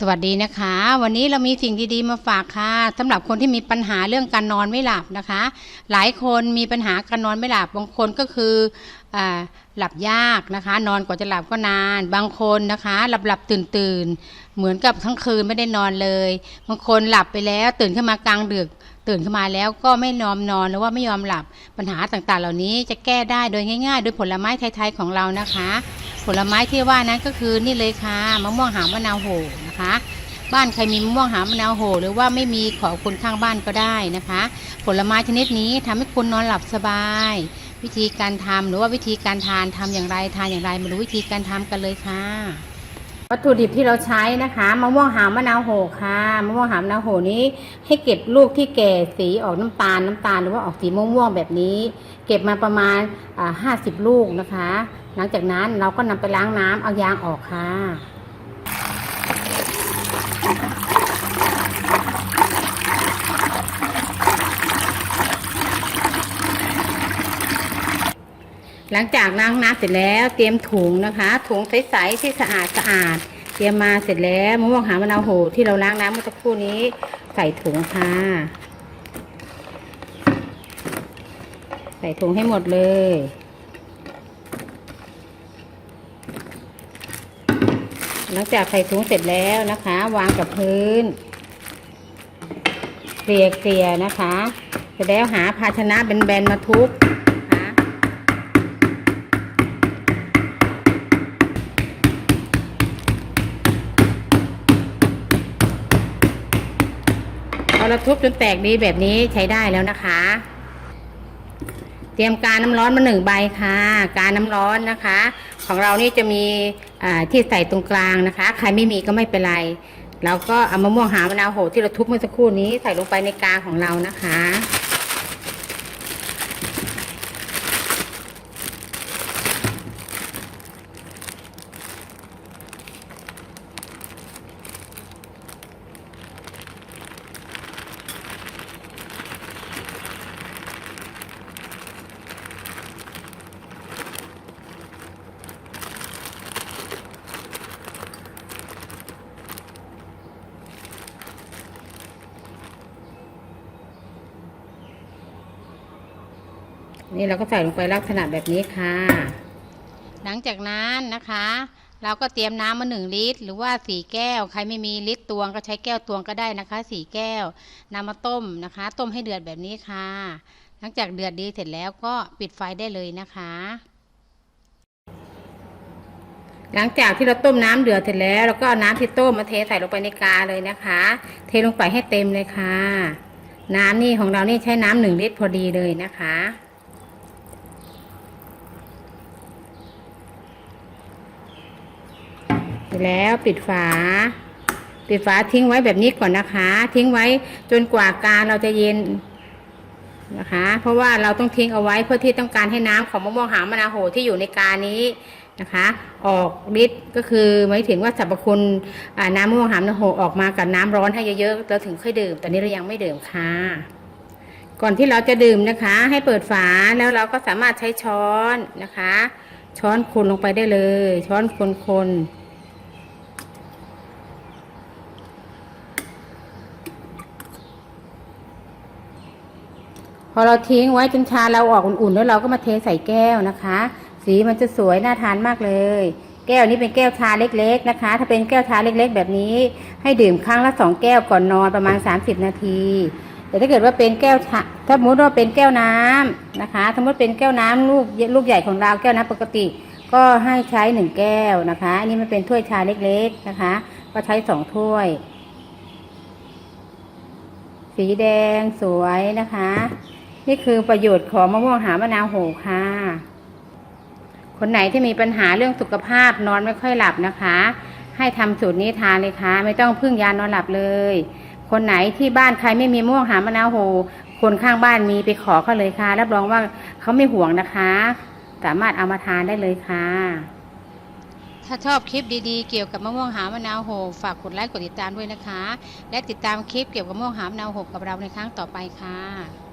สวัสดีนะคะ วันนี้เรามีสิ่งดีๆมาฝากค่ะสำหรับคนที่มีปัญหาเรื่องการนอนไม่หลับนะคะ หลายคนมีปัญหาการนอนไม่หลับบางคนก็คืออหลับยากนะคะ นอนกว่าจะหลับก็นาน บางคนนะคะ หลับหลับตื่นตื่นเหมือนกับทั้งคืนไม่ได้นอนเลย บางคนหลับไปแล้ว ตื่นขึ้นมากลางดึกตื่นขึ้นมาแล้วก็ไม่ยอมนอนหรือว่าไม่ยอมหลับปัญหาต่างๆ เหล่านี้จะแก้ได้โดยง่าย ๆ โดยผลไม้ไทยๆของเรานะคะ ผลไม้ที่ว่านั้นก็คือนี่เลยค่ะมะม่วงหามะนาวโหนะคะ บ้านใครมีมะม่วงหามะนาวโห หรือว่าไม่มีขอคนข้างบ้านก็ได้นะคะ ผลไม้ชนิดนี้ทำให้คุณนอนหลับสบาย วิธีการทำหรือว่าวิธีการทานทำอย่างไรทานอย่างไรมาดูวิธีการทำกันเลยค่ะ วัตถุดิบที่เราใช้นะคะมะม่วงหามมะนาวโหค่ะมะม่วงหามมะนาวโหนี้ ให้เก็บลูกที่แก่สีออกน้ำตาลน้ำตาลหรือว่าออกสีม่วงๆแบบนี้ เก็บมาประมาณห้าสิบลูกนะคะ หลังจากนั้นเราก็นำไปล้างน้ำเอายางออกค่ะหลังจากล้างน้ำเสร็จแล้วเตรียมถุงนะคะถุงใสๆที่สะอาดสะอาด เตรียมมาเสร็จแล้วมะม่วงหามะนาวโหที่เราล้างน้ำเมื่อสักครู่นี้ใส่ถุงค่ะ ใส่ถุงให้หมดเลย หลังจากใส่ถุงเสร็จแล้วนะคะ วางกับพื้นเกลี่ยเกลี่ยๆนะคะเสร็จแล้วหาภาชนะแบนๆมาทุบพอเราทุบจนแตกดีแบบนี้ใช้ได้แล้วนะคะ เตรียมการน้ำร้อนมาหนึ่งใบค่ะ การน้ำร้อนนะคะ ของเรานี่จะมี ที่ใส่ตรงกลางนะคะ ใครไม่มีก็ไม่เป็นไรเราก็เอามะม่วงหามะนาวโหที่เราทุบเมื่อสักครู่นี้ใส่ลงไปในกาของเรานะคะ นี่เราก็ใส่ลงไปลักษณะแบบนี้ค่ะ หลังจากนั้นนะคะ เราก็เตรียมน้ำมาหนึ่งลิตร หรือว่าสี่แก้ว ใครไม่มีลิตรตวงก็ใช้แก้วตวงก็ได้นะคะสี่แก้วนำมาต้มนะคะ ต้มให้เดือดแบบนี้ค่ะ หลังจากเดือดดีเสร็จแล้วก็ปิดไฟได้เลยนะคะ หลังจากที่เราต้มน้ำเดือดเสร็จแล้วเราก็เอาน้ำที่ต้มมาเทใส่ลงไปในกาเลยนะคะ เทลงไปให้เต็มเลยค่ะ น้ำนี่ของเรานี่ใช้น้ำหนึ่งลิตรพอดีเลยนะคะ เส ร็จแล้วปิดฝา ปิดฝาทิ้งไว้แบบนี้ก่อนนะคะ ทิ้งไว้จนกว่ากาเราจะเย็นนะคะ เพราะว่าเราต้องทิ้งเอาไว้เพื่อที่ต้องการให้น้ำของมะม่วงหามะนาวโหที่อยู่ในกานี้นะคะ ออกฤทธิ์ก็คือหมายถึงว่าสรรพคุณน้ำมะม่วงหามะนาวโหออกมากับน้ำร้อนให้เยอะๆเราถึงค่อยดื่มตอนนี้เรายังไม่ดื่มค่ะก่อนที่เราจะดื่มนะคะ ให้เปิดฝาแล้วเราก็สามารถใช้ช้อนนะคะ ช้อนคนลงไปได้เลย ช้อนคนๆพ อเราทิ้งไว้จนชาเราออกอุ่นๆ แล้วเราก็มาเทใส่แก้วนะคะ สีมันจะสวยน่าทานมากเลย แก้วนี้เป็นแก้วชาเล็ก ๆนะคะ ถ้าเป็นแก้วชาเล็กๆ แบบนี้ ให้ดื่มครั้งละสองแก้วก่อนนอนประมาณ 30 นาที แต่ถ้าเกิดว่าเป็นแก้วชาถ้าสมมติว่าเป็นแก้วน้ำนะคะสมมติเป็นแก้วน้ำลูกลูกใหญ่ของเราแก้วน้ำปกติ ก็ให้ใช้หนึ่งแก้วนะคะ อันนี้มันเป็นถ้วยชาเล็กๆนะคะ ก็ใช้สองถ้วย สีแดงสวยนะคะ นี่คือประโยชน์ของมะม่วงหามะนาวโหค่ะ คนไหนที่มีปัญหาเรื่องสุขภาพนอนไม่ค่อยหลับนะคะ ให้ทำสูตรนี้ทานเลยค่ะ ไม่ต้องพึ่งยานอนหลับเลย คนไหนที่บ้านใครไม่มีมะม่วงหามะนาวโห คนข้างบ้านมีไปขอเขาเลยค่ะ รับรองว่าเขาไม่ห่วงนะคะ สามารถเอามาทานได้เลยค่ะ ถ้าชอบคลิปดีๆ เกี่ยวกับมะม่วงหามะนาวโหฝากกดไลค์กดติดตามด้วยนะคะ และติดตามคลิปเกี่ยวกับมะม่วงหามะนาวโหกับเราในครั้งต่อไปค่ะ